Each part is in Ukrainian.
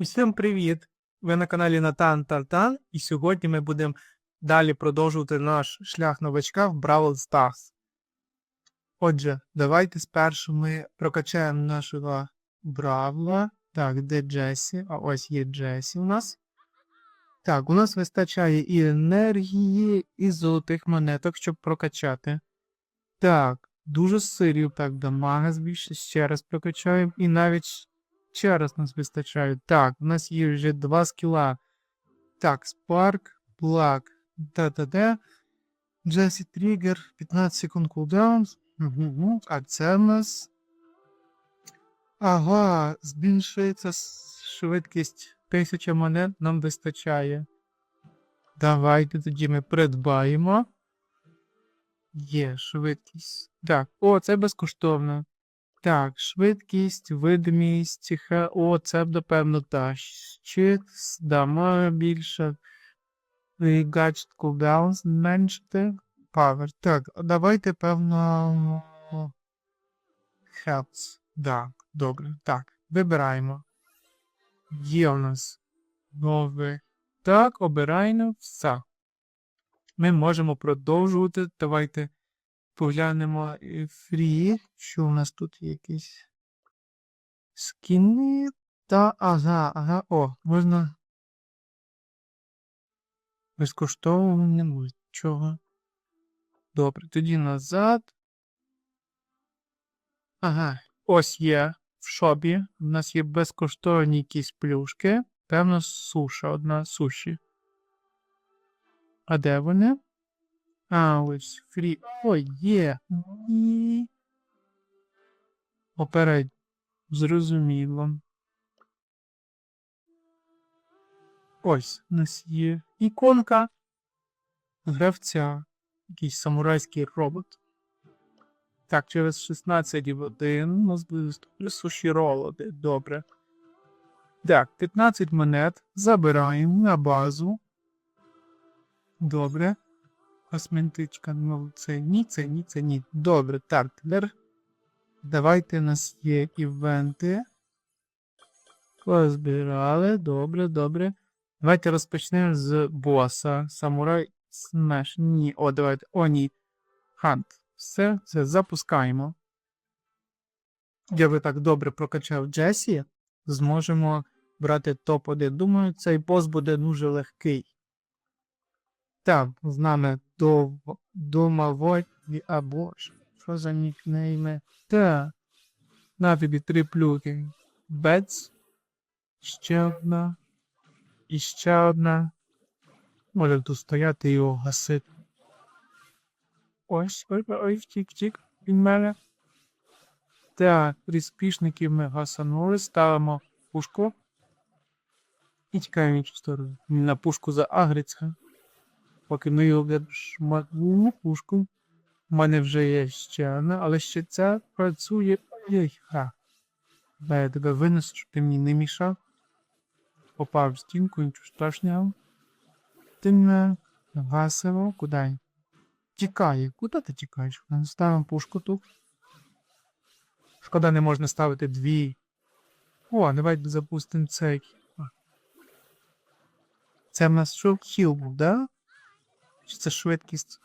Усім привіт! Ви на каналі Натан Тартан, і сьогодні ми будемо далі продовжувати наш шлях новачка в Бравл Stars. Отже, давайте спершу ми прокачаємо нашого Бравла. Так, де Джесі? А ось є Джесі у нас. Так, у нас вистачає і енергії, і золотих монеток, щоб прокачати. Так, дуже сирів, так, дамага збільшити, ще раз прокачаємо, і навіть ще раз нас вистачає. Так, у нас є вже два скіла. Так, Spark, Black, та-та-та. Джесі Тригger, 15 секунд кулдаун. Угу. А це в нас. Ага, збільшується швидкість 1000 монет нам вистачає. Давайте тоді ми придбаємо. Є швидкість. Так, о, це безкоштовно. Так, швидкість, видимість. О, це б, напевно, та. Щит, дама більше. Gadget cooldown зменшити. Power. Так, давайте, певно. Health. Так, добре. Так, вибираємо. Є у нас новий. Так, обираємо все. Ми можемо продовжувати. Давайте поглянемо е, фрі, що у нас тут якісь скіни. Та ага, ага, о, можна. Безкоштовно не. Добре, тоді назад. Ага, ось є в шопі. У нас є безкоштовні якісь плюшки. Певно, суша, одна суші. А де вони? Ось фрі. Ой, є. Ні. Попередньо. Зрозуміло. Ось у нас є іконка гравця. Якийсь самурайський робот. Так, через 16 годин у нас буде суші ролоди. Добре. Так, 15 монет забираємо на базу. Добре. Косметичка, ну це ні, це ні, це ні. Добре, так, тепер давайте у нас є івенти. Позбирали, добре, добре. Давайте розпочнемо з боса. Самурай Смеш. Ні, о, давайте. О, ні. Хант. Все, це запускаємо. Я би так добре прокачав Джесі. Зможемо брати топ-1. Думаю, цей бос буде дуже легкий. Так, з нами до, домоводні або ж. Що за нікнейми? Так. На тобі три плюки. Бец. Ще одна. І ще одна. Може тут стояти і його гасити. Ось, ой, ой, втік, втік від мене. Так, приспішників ми гасанули, ставимо пушку. І тікаємо в іншу сторону. На пушку заагриться. Поки ми його шматну пушку. У мене вже є ще одна, але ще ця працює. Ой, ха. Да, я тебе винесу, щоб ти мені не мішав. Попав в стінку, нічого страшного. Ти мене гасиво, куди? Тікає. Куди ти тікаєш? Ставимо пушку тут. Шкода, не можна ставити дві. О, давайте запустимо цей. Це в нас що хіл був, да? Чи це швидкість?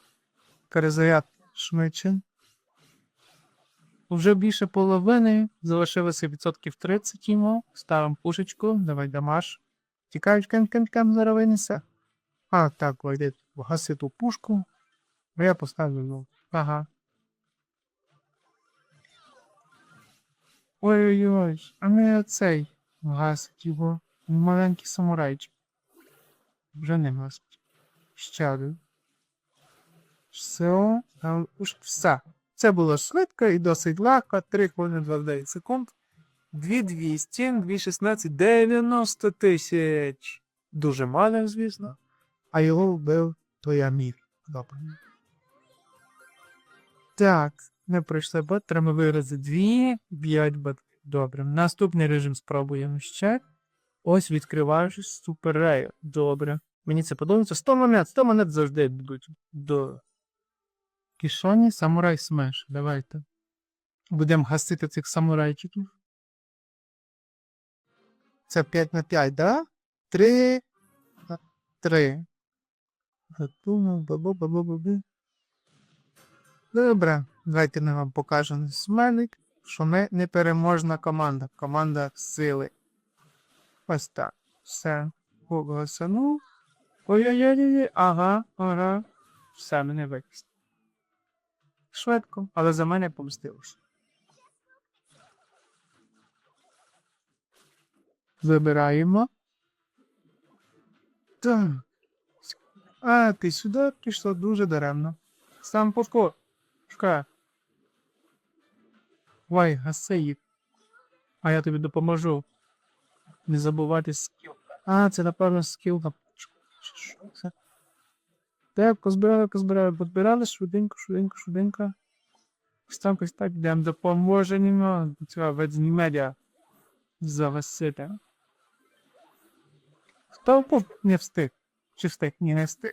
Перезаряд швидше. Вже більше половини. Залишилося відсотків 30 йому. Ставимо пушечку. Давай дамаш. Тікають кем зараз. А, так, вийде гаси ту пушку. А я поставлю. ну, Ага. Ой-ой-ой, а не цей гасить його. Маленький самурайчик. Вже не гасить. Ще один. Все, а, все. Це було швидко і досить легко. 3 хвилини 29 секунд. 2200, 216, 90 тисяч. Дуже мало, звісно. А його вбив той Амір. Добре. Так, не пройшли бот, треба виразити 2, 5 бот. Добре. Наступний режим спробуємо ще. Ось відкриваєш суперрею. Добре. Мені це подобається. 100 монет, 100 монет завжди будуть до кишоні. Самурай смеш. Давайте. Будемо гасити цих самурайчиків. Це 5 на 5, да? 3 на 3. Готово, бабу-бабу-бабу. Добре, давайте ми вам покажемо смайлик, що ми непереможна команда. Команда сили. Ось так. Все. Погасанув. Ой-ой-ой, ага, ага. Все, мене викисть. Швидко, але за мене помстилося. Забираємо. Так. А, ти сюди пішла дуже даремно. Сам повтор. Шка. Вай, гаси їх. А я тобі допоможу. Не забувати скіл. А, це напевно скіл на що це? Так, позбирали, позбирали, позбирали, швиденько, швиденько, швиденько. Ось так, ось так, йдемо, допоможемо. Цього ведмедя завесити. Хто був не встиг? Чи встиг? Ні, не встиг.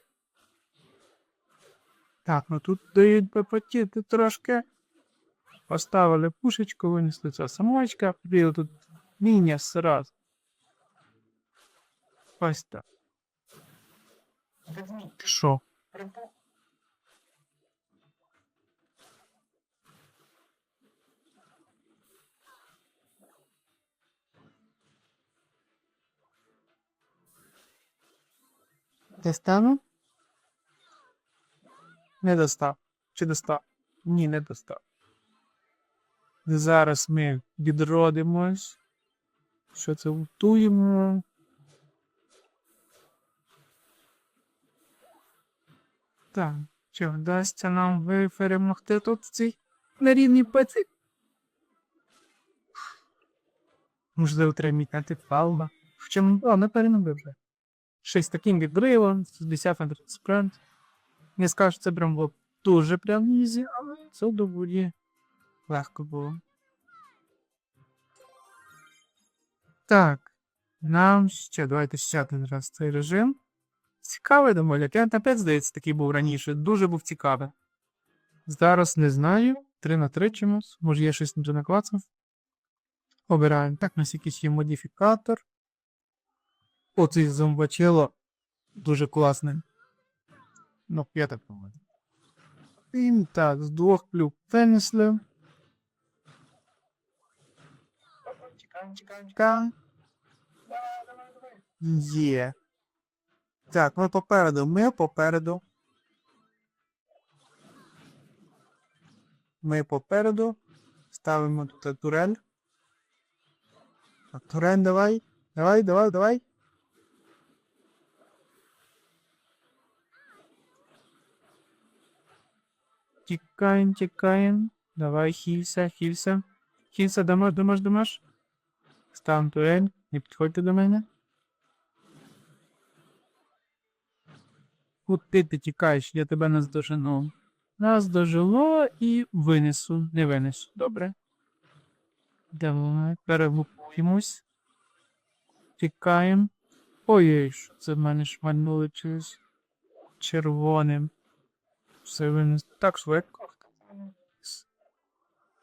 Так, ну тут дають попотіти трошки. Поставили пушечку, винесли цього самочка, прибили тут міня сразу. Ось так. Ти що? Достану? Не достав. Чи достав? Ні, не достав. Зараз ми відродимось. Що це готуємо? Так, чи вдасться нам перемогти тут цій нерівній пеці? Можливо, треба міняти палба. Хоча, о, не перемогли вже. Щось таким відривом, 60 метрів спринт. Не скажу, це прям було дуже прям ізі, але це доволі легко було. Так, нам ще, давайте ще один раз цей режим. Цікавий доволі. Я опять, здається, такий був раніше. Дуже був цікавий. Зараз не знаю. 3 на 3 чимось. Може я щось не наклацав. Обираємо. Так, у нас якийсь є модифікатор. Оцей зомбачело дуже класний. Ну, я так думаю. Так, з двох плюк винесли. Чекаємо, чекаємо, чекаємо. Є. Так, ми попереду. Ми попереду. Ми попереду. Ставимо тут турель. Так, турель, давай. Давай, давай, давай. Тікаємо, тікаємо. Давай, хілься, хілься. Хілься, дамаш, дамаш, дамаш. Ставимо турель. Не підходьте до мене. Куди ти тікаєш, я тебе наздожену. Наздожило і винесу. Не винесу. Добре. Давай, перегукуємось. Тікаємо. Ой, що це в мене шмальнули через червоним. Все винес. Так швидко.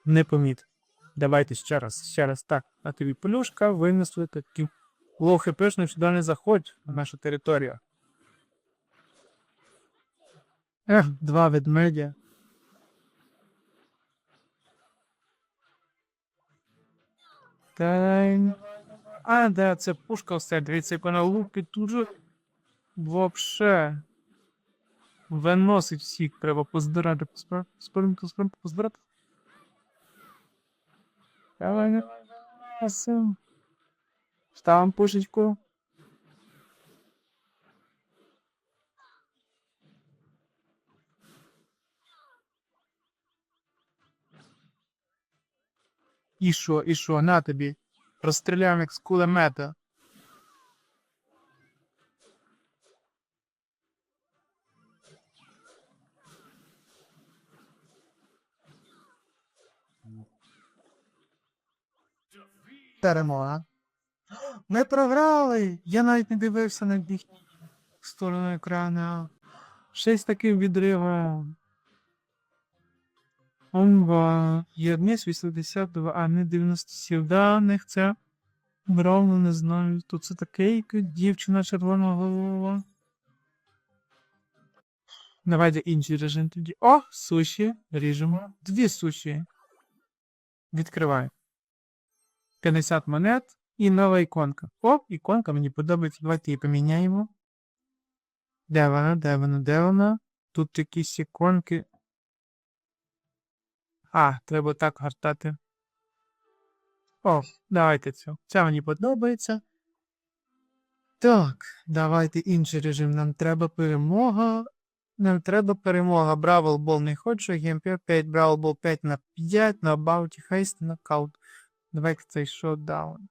Не поміт. Давайте ще раз, ще раз. Так, а тобі плюшка винесли такі. Лохи пишно сюди не заходь на нашу територію. Ех, два ведмедя. Та... А, да, це пушка все, дивіться, як вона лупить дуже. Вообще. Виносить всіх, треба поздирати, поспорити, поспорити, позбирати. Давай, не Ставим пушечку. І що, і що, на тобі. Розстріляємо як з кулемета. Перемога. Ми програли! Я навіть не дивився на їхню сторону екрана. Щось таким відривом. Єдність 82, а не 97 даних. Це Бравно не знаю. Тут це яка дівчина червона голова. Давайте інший режим тоді. О, суші. Ріжемо. Дві суші. Відкриваю. 50 монет і нова іконка. О, іконка мені подобається. Давайте її поміняємо. Де вона, де вона, де вона? Тут якісь іконки. А, треба так гортати. О, давайте цю. Ця мені подобається. Так, давайте інший режим. Нам треба перемога. Нам треба перемога. Бравл Бол не хочу. ГМП 5, Бравл Бол 5 на 5, на Бауті Хейст, нокаут. Давайте цей шоудаун.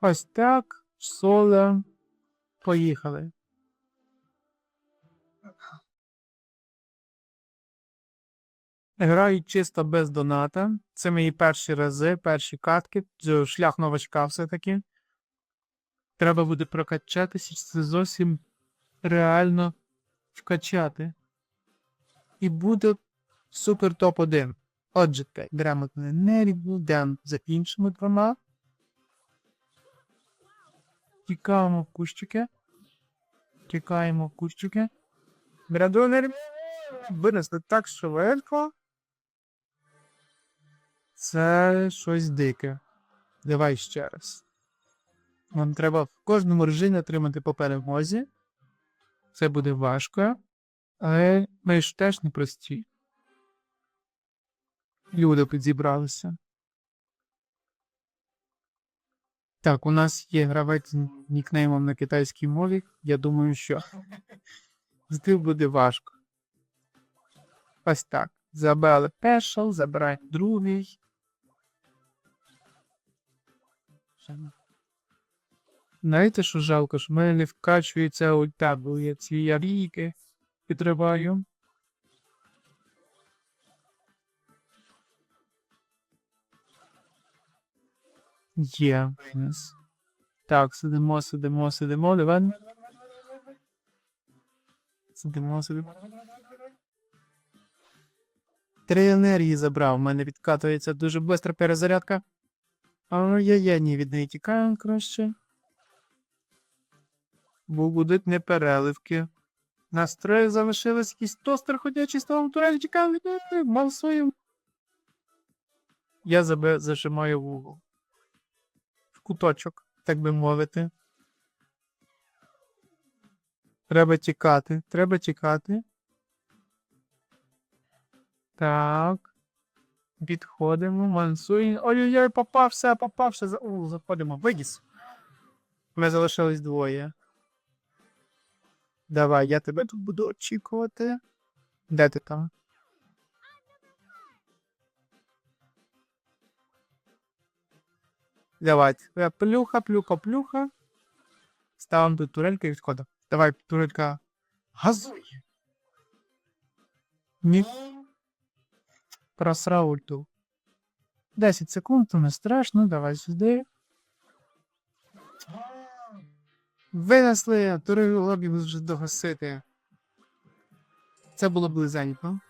Ось так. Соло. Поїхали. Граю чисто без доната. Це мої перші рази, перші катки. Шлях новачка все-таки. Треба буде прокачатися, це зовсім реально вкачати. І буде супер топ-1. Отже, так, грамотний енергію, за іншими двома. Тікаємо в кущики. Тікаємо в кущики. Градонер винесли так швидко. Це щось дике. Давай ще раз. Нам треба в кожному режимі отримати по перемозі. Це буде важко. Але ми ж теж не прості. Люди підзібралися. Так, у нас є гравець з нікнеймом на китайській мові. Я думаю, що з тим буде важко. Ось так. Забрали перший, забираємо другий. Знаєте, що жалко, що в мене не вкачується ульта, бо я ці ярійки підриваю. Є винес. Так, сидимо, сидимо, сидимо, давай. Сидимо, сидимо. Три енергії забрав, у мене відкатується дуже швидка перезарядка. А я, я ні від неї тікаю краще. Бо будуть непереливки. Нас троє залишились якийсь тостер ходячий з того турелі тікав від неї, мав свою. Я забе зажимаю в угол. В куточок, так би мовити. Треба тікати, треба тікати. Так. Відходимо, мансуємо. Ой-ой-ой, попав, все, попав, все. за- О, заходимо. Вигіс. Ми залишились двоє. Давай, я тебе тут буду очікувати. Де ти там? Давай. Плюха, плюха, плюха. Ставимо тут турелька і відходимо. Давай, турелька. Газуй. Ні. Просрав ульту. 10 секунд, то не страшно, давай сюди. Винесли, турелю лобі вже догасити. Це було близенько.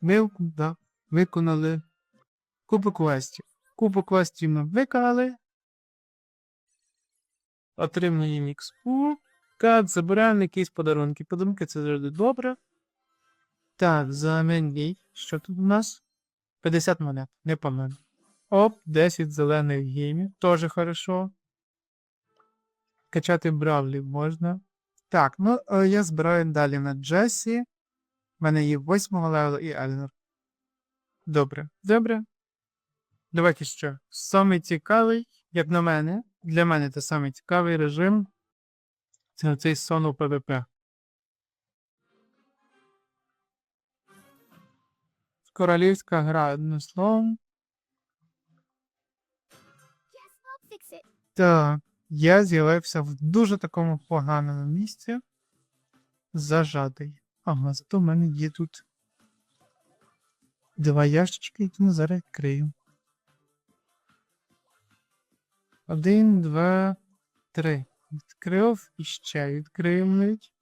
Ми да, виконали купу квестів. Купу квестів ми виконали. Отримуємо експу. Кат, забираємо якісь подарунки. Подарунки це завжди добре. Так, замінь. Що тут у нас? 50 монет, непогано. Оп, 10 зелених геймів, теж хорошо. Качати бравлі можна. Так, ну е, я збираю далі на Джесі. У мене є 8 левел і Ельнер. Добре, добре. Давайте ще. Самий цікавий, як на мене, для мене це самий режим. Це цей сон у ПВП. Королівська гра одним словом. Так, я з'явився в дуже такому поганому місці. Зажатий. Ага, зато в мене є тут два ящички, які я зараз відкрию. Один, два, три. Відкрив і ще навіть.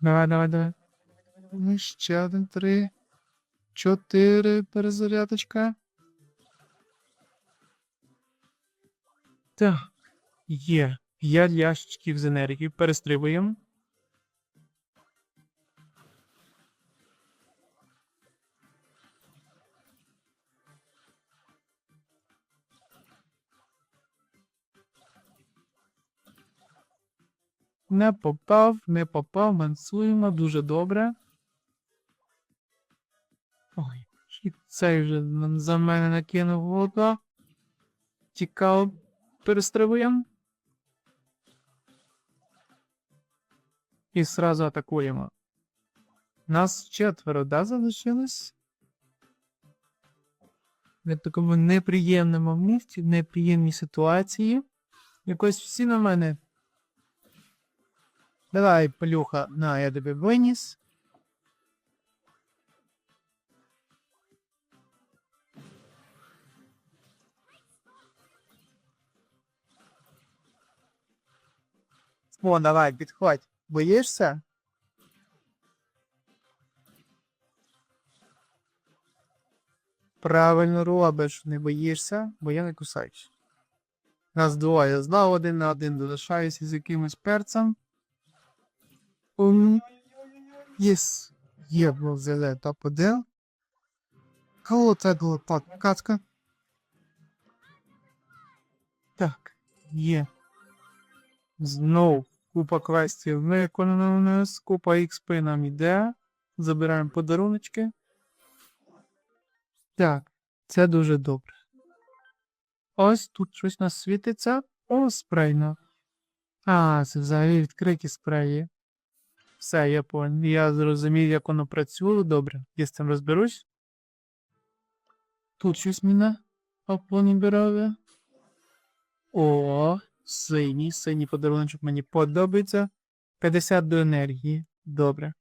Давай, давай, давай. Ну, ще один три. Чотири перезарядочка. Так, є. П'ять ящичків з енергії. Перестрибуємо. Не попав, не попав, мансуємо, дуже добре. Ой, і цей вже за мене накинув вода. Цікаво, перестрибуємо. І сразу атакуємо. Нас четверо, да, залишилось? В такому неприємному місці, неприємній ситуації. Якось всі на мене. Давай, Полюха, на, я тебе виніс. О, давай, підходь. Боїшся? Правильно робиш, не боїшся, бо я не кусаюсь. Нас двоє. Знову один на один залишаюся з якимось перцем. Um, єс. Є був зеле топ-1. Кого це була так, кацка? Так, є. Знов купа квестів виконана у нас, купа XP нам іде. Забираємо подаруночки. Так, це дуже добре. Ось тут щось нас світиться. О, спрейно. А, це взагалі відкриті спреї. Все, я понял. Я зрозумів, як воно працює. Добре, я з цим розберусь. Тут щось мене опланібірове. О, синій, синій подарунок мені подобається. 50 до енергії. Добре.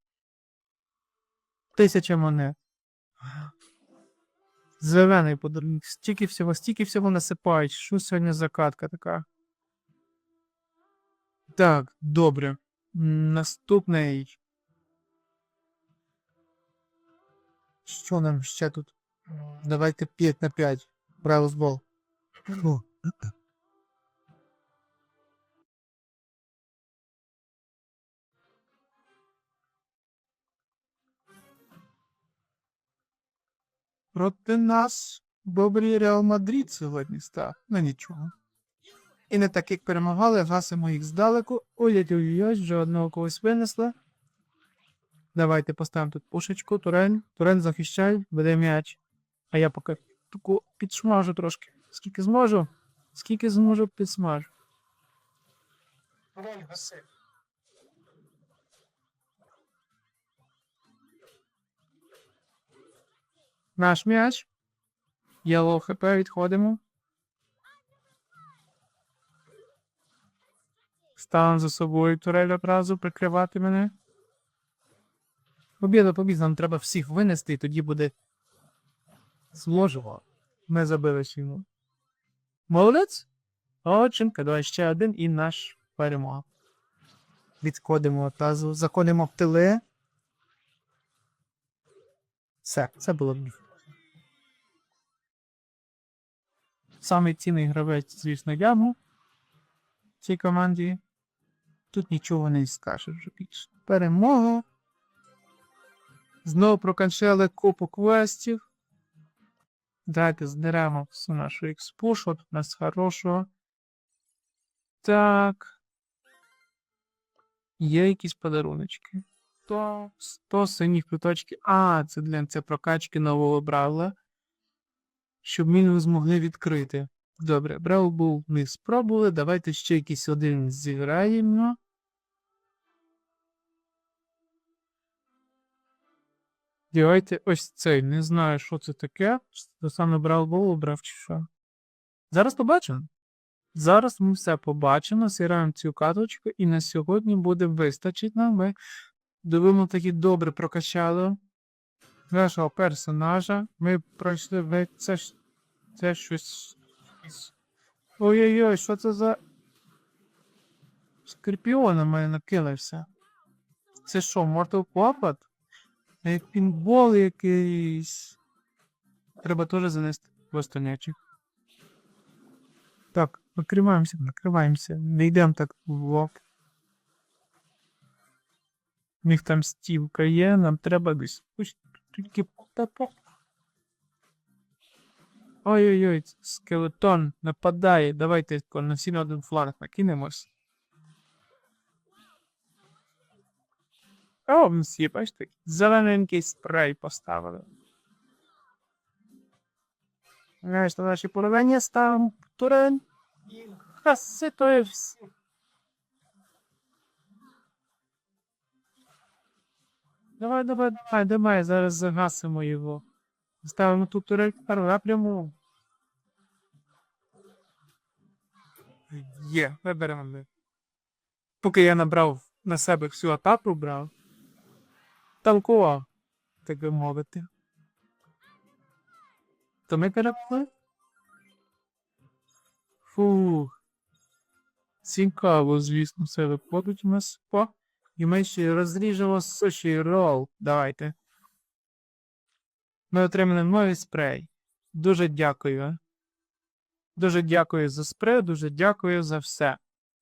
Тисяча монет. Зелений подарунок. Стільки всього, стільки всього насипають. Що сьогодні за катка така? Так, добре. Наступний. Що нам ще тут? Давайте 5 на 5. Браузбол. О. Проти нас добрий Реал Мадрид сьогодні став. Ну нічого. І не так як перемагали, гасимо їх здалеку. Ой-ой-ой, вже одного когось винесла. Давайте поставимо тут пушечку, турель. Турель захищай, веде м'яч. А я поки таку підшмажу трошки. Скільки зможу? Скільки зможу, підсмажу. Турель гаси. Наш м'яч. Єлоу хп відходимо. Ставимо за собою турель одразу прикривати мене. Побіда, побіда, нам треба всіх винести, і тоді буде. Зможемо. Ми забили йому. Молодець? Оченка, давай ще один і наш перемога. Відходимо одразу, заходимо в тили. Все, це було б. Самий цінний гравець, звісно, я був в цій команді. Тут нічого не скажеш вже більше. Перемога. Знову проканчали купу квестів. Давайте здеремо всю нашу експу, що тут у нас хорошого. Так. Є якісь подаруночки. 100, 100 синіх квиточків. А, це для це прокачки нового бравла. Щоб ми змогли відкрити. Добре, брав був ми спробували. Давайте ще якийсь один зіграємо. Давайте ось цей. Не знаю, що це таке. Чи Це саме брав чи що. Зараз побачимо. Зараз ми все побачимо, зіграємо цю каточку, і на сьогодні буде вистачить нам. Ми дивимо таки добре прокачали нашого персонажа. Ми пройшли ви. Це. Це щось. Ой-ой-ой, що це за. Скорпіон на мене накилився. Це що, Mortal Kombat? Пінбол якийсь. Треба теж занести в остальнячик. Так, накриваємося, накриваємося. Не йдемо так в лоб. У них там стівка є, нам треба десь. Ось тільки. Ой-ой-ой, скелетон нападає. Давайте на всі на один фланг накинемось. О, всі, бачите, зелененький спрей поставили. Знаєш, на наші половині ставимо турель і хаси то і все. Давай, давай, давай, давай, зараз загасимо його. Ставимо тут турель напряму. Є, виберемо. Поки я набрав на себе всю атаку брав. Танкував, так би мовити. То ми перепли? Фух. Цікаво, звісно, все виходить у нас. О, і ми ще розріжемо суші рол. Давайте. Ми отримали новий спрей. Дуже дякую. Дуже дякую за спрей, дуже дякую за все.